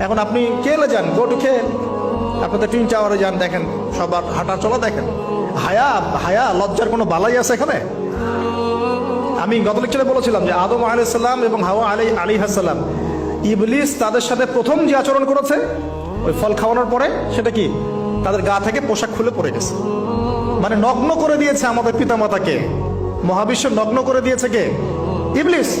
এখন আপনি কেলে যান গো টু খেল। আপনাদের টিন টাওয়ারে যান, দেখেন, সবার হাঁটা চলা দেখেন। হায়া হায়া, লজ্জার কোনো বালাই আছে এখানে? আমি গত লেকচারে বলেছিলাম যে আদম আলাইসাল্লাম এবং হাওয়া আলী আলী হাসাল্লাম ইবলিস তাদের সাথে প্রথম যে আচরণ করেছে, ওই ফল খাওয়ানোর পরে, সেটা কি? তাদের গা থেকে পোশাক খুলে পড়ে গেছে। মানে নগ্ন করে দিয়েছে আমাদের পিতামাতাকে। মহাবিশ্ব নগ্ন করে দিয়েছে কে? ইবলিস।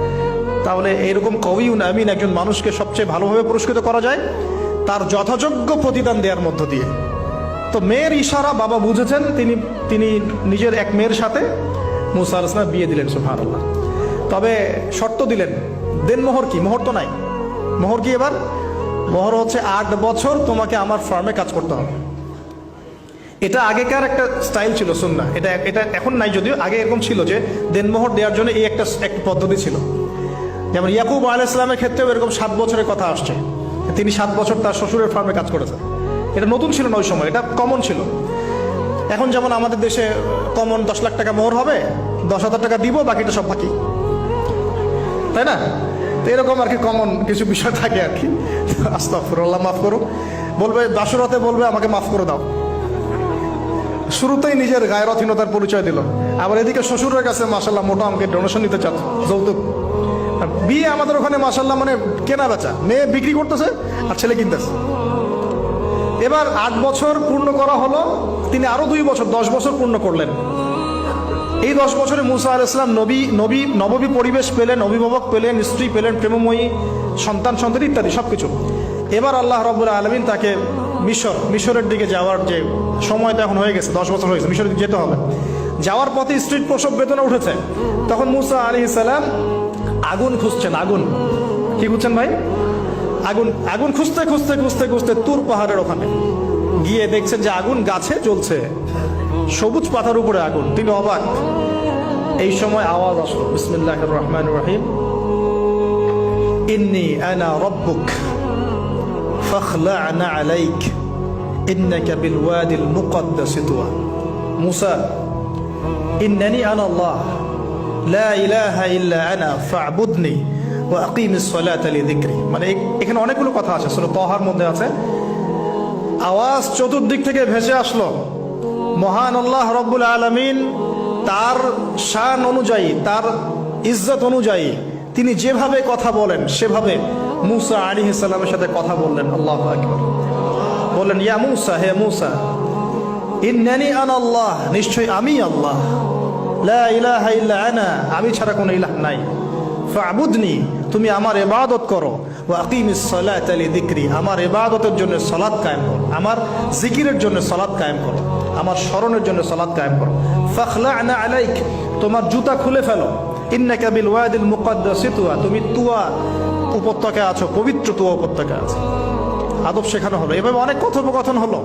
তাহলে এইরকম কবি আমিন একজন মানুষকে সবচেয়ে ভালোভাবে পুরস্কৃত করা যায় তার যথাযোগ্য প্রতিদান দেওয়ার মধ্য দিয়ে। তো মেয়ের ইশারা বাবা বুঝেছেন, তিনি তিনি নিজের এক মেয়ের সাথে মুসা আলাইসলাম বিয়ে দিলেন, সুবহানাল্লাহ। তবে শর্ত দিলেন, দেন মোহর কি? মোহর তো নাই। মোহর কি এবার? মোহর হচ্ছে আট বছর তোমাকে আমার ফার্মে কাজ করতে হবে। এটা আগেকার একটা স্টাইল ছিল সুন্না এটা এটা এখন নাই যদিও, আগে এরকম ছিল যে দেনমোহর দেওয়ার জন্য এই একটা একটা পদ্ধতি ছিল। যেমন ইয়াকুব আল ইসলামের ক্ষেত্রেও এরকম সাত বছরের কথা আসছে। তিনি সাত বছর তার শ্বশুরের ফার্মে কাজ করেছেন। এটা নতুন ছিল না ওই সময়, এটা কমন ছিল। এখন যেমন আমাদের দেশে কমন দশ লাখ টাকা মোহর হবে, দশ হাজার টাকা দিব, বাকিটা সব বাকি। তাই না? তো এরকম আর কি কমন কিছু বিষয় থাকে আর কি। আস্তাফরুল্লাহ মাফ করো। বলবে, দাসরতে বলবে, আমাকে মাফ করে দাও। শুরুতেই নিজের গায়রথহীনতার পরিচয় দিল। আবার এদিকে শ্বশুরের কাছে মাসাল্লাহ মোটা আমাকে ডোনেশন নিতে চাচ্ছে, যৌতুক। বিয়ে আমাদের ওখানে মাসাল্লাহ মানে কেনা বেচা। মেয়ে বিক্রি করতেছে আর ছেলে কিনতেছে। এবার আট বছর পূর্ণ করা হলো, তিনি আরও দুই বছর, দশ বছর পূর্ণ করলেন। এই দশ বছরে মুসা আল ইসলাম নবী নবী নববী পরিবেশ পেলেন, অভিভাবক পেলেন, স্ত্রী পেলেন, প্রেমময়ী, সন্তান সন্তান ইত্যাদি, সবকিছু। এবার আল্লাহ রবুল্লা আলমিন তাকে মিশর, মিশরের দিকে যাওয়ার যে সময়টা এখন হয়ে গেছে, দশ বছর হয়ে গেছে, মিশরের দিকে যেতে হবে। যাওয়ার পথে স্ট্রিট প্রসব বেতনে উঠেছে। তখন মুসা আলী সালাম আগুন খুঁজছেন আগুন কি খুঁজছেন ভাই আগুন আগুন খুঁজতে খুঁজতে খুঁজতে খুঁজতে তুর পাহাড়ের ওখানে গিয়ে দেখছেন যে আগুন গাছে জ্বলছে সবুজ পাতার উপরে আগুন তিনি অবাক এই সময় আওয়াজ আসলো বিসমিল্লাহ রহমান রহিম ইন্নি আনা রব্বুক فاخلعنا عليك إنك بالوادي المقدس طوى موسى إنني أنا الله লা মানে এখানে অনেকগুলো কথা আছে তহার মধ্যে আছে। আওয়াজ চতুর্দিক থেকে ভেসে আসলো। মহান আল্লাহ রব্বুল আলমিন তার শান অনুযায়ী, তার ইজ্জত অনুযায়ী তিনি যেভাবে কথা বলেন, সেভাবে মুসা আলী হিসালামের সাথে কথা বললেন। আল্লাহ বললেন, ইয়া মুসা, হে মুসা, ইন্নানি আন আল্লাহ নিশ্চয় আমি আল্লাহ। লা আমি ছাড়া কোনো ইলাহ নাই। ফাবুদনি, তুমি আমার এবাদত করো। লিযিকরি, আমার এবাদতের জন্য সলাদ কায়েম করো। আমার জিকিরের জন্য সলাদ কায়েম করো। আমার স্মরণের জন্য সালাত কায়েম করো। আলাইক, তোমার জুতা খুলে ফেলো। ইন্নাকা তুয়া, তুমি তুয়া উপত্যকায় আছো, পবিত্র তুয়া উপত্যকায় আছো। আদব শেখানো হলো। এভাবে অনেক কথোপকথন হলো।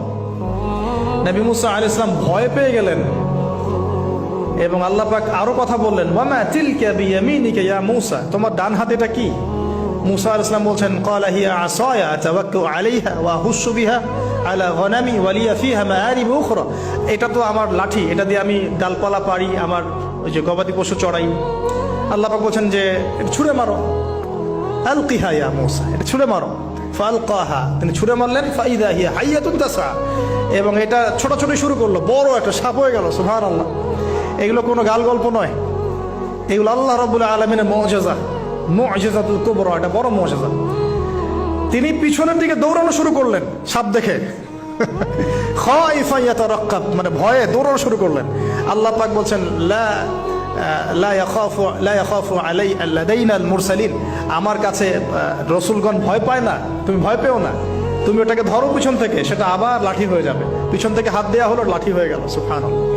নবী মুসা আল ইসলাম ভয় পেয়ে গেলেন। এবং আল্লাহ পাক আরও কথা বললেন, ওয়ামা তিলকা বিয়ামিনিকা ইয়া মুসা? তোমার ডান হাত এটা কি? মুসা বলছেন ওয়া এটা তো আমার লাঠি, এটা দিয়ে আমি পারি আমার ওই যে গবাদি পশু চড়াই। বলছেন যে ছুঁড়ে মারো। ইয়া এটা ছুঁড়ে মারো। তিনি ছুঁড়ে মারলেন হিয়া এবং এটা ছোট ছোট শুরু করল, বড় একটা সাপ হয়ে গেল, সুবহানাল্লাহ। এগুলো কোনো গাল গল্প নয়। এগুলো আল্লাহ রাব্বুল আলামিনের মুজিজা। মুজিজাতুল কুবরা, এটা বড় মুজিজা। তিনি পিছনের দিকে দৌড়ানো শুরু করলেন, সাপ দেখে। মানে ভয়ে দৌড়ানো শুরু করলেন। আল্লাহ পাক বলছেন আমার কাছে রসুলগণ ভয় পায় না, তুমি ভয় পেও না। তুমি ওটাকে ধরো পিছন থেকে, সেটা আবার লাঠি হয়ে যাবে। পিছন থেকে হাত দেওয়া হলো, লাঠি হয়ে গেল, সুবহানাল্লাহ।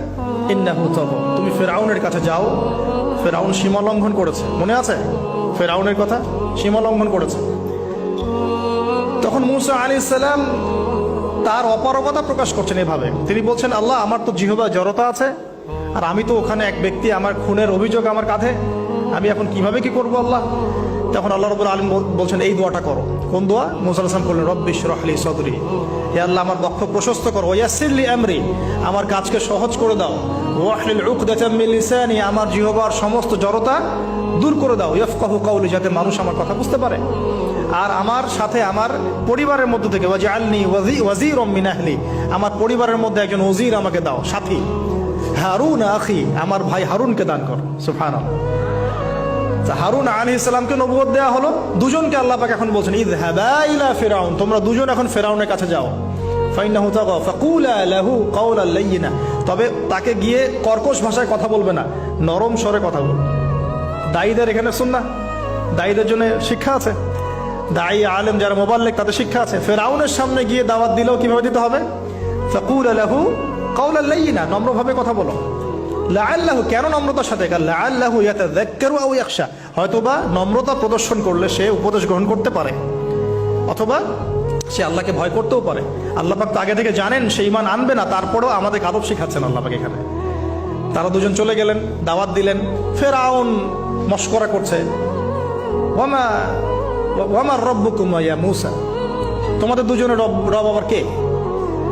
তুমি ফেরাউনের কাছে যাও। ফেরাউন সীমা লঙ্ঘন করেছে। মনে আছে? ফেরাউনের কথা? সীমা লঙ্ঘন করেছে। তখন মুসা আলী সালাম তার অপারগতা প্রকাশ করছেন এভাবে। তিনি বলছেন, আল্লাহ, আমার তো জিহবা জড়তা আছে, আর আমি তো ওখানে এক ব্যক্তি, আমার খুনের অভিযোগ আমার কাঁধে। আমি এখন কীভাবে কি করব, আল্লাহ? তখন আল্লাহ রবুল আলম বলছেন, এই দোয়াটা করো। কোন দোয়া? মুসা আসলাম করলেন রব্বিশ রহলি সদরি। হে আল্লাহ, আমার বক্ষ প্রশস্ত করো। ওয়াসিরলি আমরি। আমার কাজকে সহজ করে দাও। ওয়াহলিল উকদাতাম মিন লিসানি। আমার জিহবার সমস্ত জড়তা দূর করে দাও। ইয়ফকাহু কাউলি, যাতে মানুষ আমার কথা বুঝতে পারে। আর আমার সাথে আমার পরিবারের মধ্যে থেকে ওয়াজি আলনি ওয়াজি ওয়াজির মিন আহলি। আমার পরিবারের মধ্যে একজন ওজির আমাকে দাও, সাথী। হারুন আখি, আমার ভাই হারুনকে দান কর। তা হারুন আলী ইসলামকে নবুয়ত দেওয়া হলো। দুজনকে আল্লাহ পাক এখন বলছেন ঈদ ইলা ফেরাউন, তোমরা দুজন এখন ফেরাউনের কাছে যাও। লাহু তবে তাকে গিয়ে কর্কশ ভাষায় কথা বলবে না, নরম স্বরে কথা বলবে। দায়ীদের এখানে শুন না দায়ীদের জন্য শিক্ষা আছে। দায়ী আলেম যারা মোবাল্লেক, তাদের শিক্ষা আছে। ফেরাউনের সামনে গিয়ে দাওয়াত দিলেও কীভাবে দিতে হবে? ফাকুল আলাহু কাউলাল লাইয়িনা নম্রভাবে কথা বলো। লাআল্লাহু, কেন নম্রতার সাথে? লাআল্লাহু ইয়াতাযাক্কারু আও ইয়াখশা। হয়তোবা নম্রতা প্রদর্শন করলে সে উপদেশ গ্রহণ করতে পারে। অথবা সে আল্লাহকে ভয় করতেও পারে। আল্লাহ পাক তো আগে থেকে জানেন, সে ইমান আনবে না, তারপরেও আমাদের আদব শিখাচ্ছেন আল্লাহ এখানে। তারা দুজন চলে গেলেন, দাওয়াত দিলেন। ফেরাউন মস্করা করছে। ওয়ামা, ওয়ামার রব্বুকুম ইয়া মুসা? তোমাদের দুজনের রব রব আবার কে?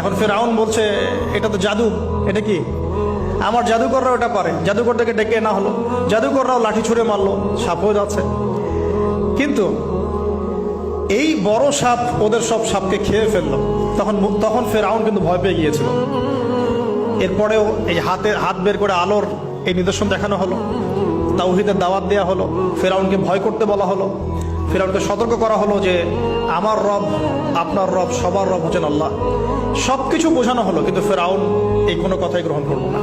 এখন ফেরাউন বলছে, এটা তো জাদু, এটা কি? আমার জাদুকররা ওটা পারে জাদুকরটাকে ডেকে না হলো। জাদুকররাও লাঠি ছুঁড়ে মারলো, সাপও যাচ্ছে। কিন্তু এই বড় সাপ ওদের সব সাপকে খেয়ে ফেলল। তখন তখন ফেরাউন কিন্তু ভয় পেয়ে গিয়েছিল। এরপরেও এই হাতে, হাত বের করে আলোর এই নিদর্শন দেখানো হলো। তাওহিদের দাওয়াত দেওয়া হলো। ফেরাউনকে ভয় করতে বলা হলো। ফেরাউনকে সতর্ক করা হলো যে, আমার রব, আপনার রব, সবার রব হচ্ছেন আল্লাহ। সব কিছু বোঝানো হলো কিন্তু ফেরাউন এই কোনো কথাই গ্রহণ করল না।